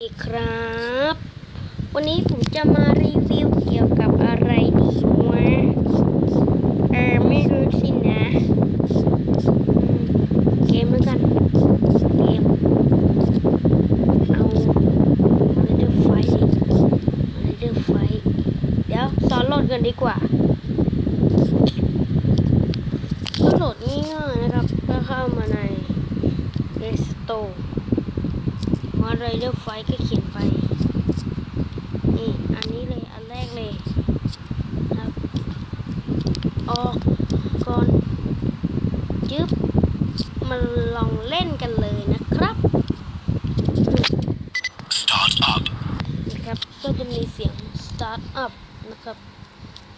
สวัสดีครับ วันนี้ผมจะมารีวิวเกี่ยวกับอะไรดีวะเออไม่รู้สินะอืมเกมแล้วกัน เกม เอามาเลเดอร์ไฟดิมาเลเดอร์ไฟเดี๋ยวสอนโหลดกันดีกว่าก็โหลดง่ายๆนะครับ ก็เข้ามาใน Play Store มาไรเดอร์ไฟก็เขียนไป นี่อันนี้เลยอันแรกเลยครับออกก่อนจึ๊บมาลองเล่นกันเลยนะครับ Start up. นะครับก็จะมีเสียง start up นะครับ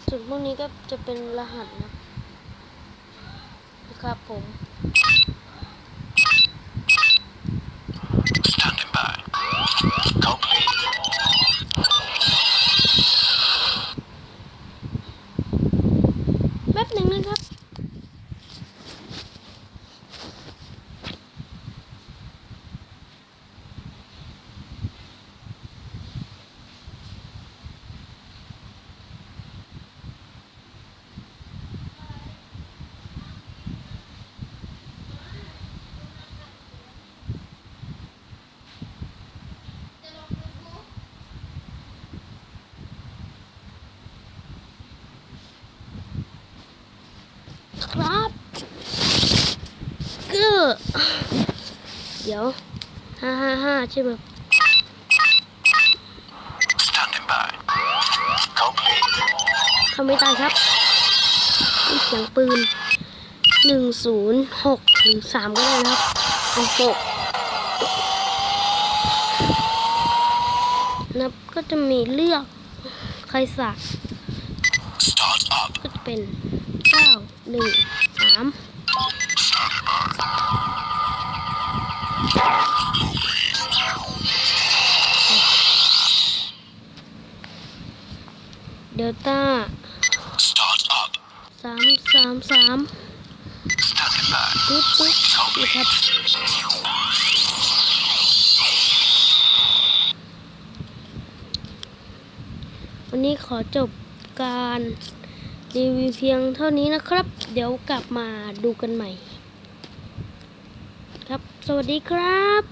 ส่วนพวกนี้ก็จะเป็นรหัสนะนะครับผม แป๊บหนึ่งนะครับ ก็เดี๋ยวห้าห้าห้าใช่ไหม Standing by. Complete. ทำไม่ตายครับมีเสียงปืนหนึ่งศูนย์หกหรือสามก็ได้นะครับเอาหกนับก็จะมีเลือกใครสัก Start up. ก็จะเป็นเก้าหนึ่งสาม เดลต้า Start up. สามสามสาม Standing by. ปุ๊บปุ๊บนะครับวันนี้ขอจบการรีวิวเพียงเท่านี้นะครับ เดี๋ยวกลับมาดูกันใหม่ ครับ สวัสดีครับ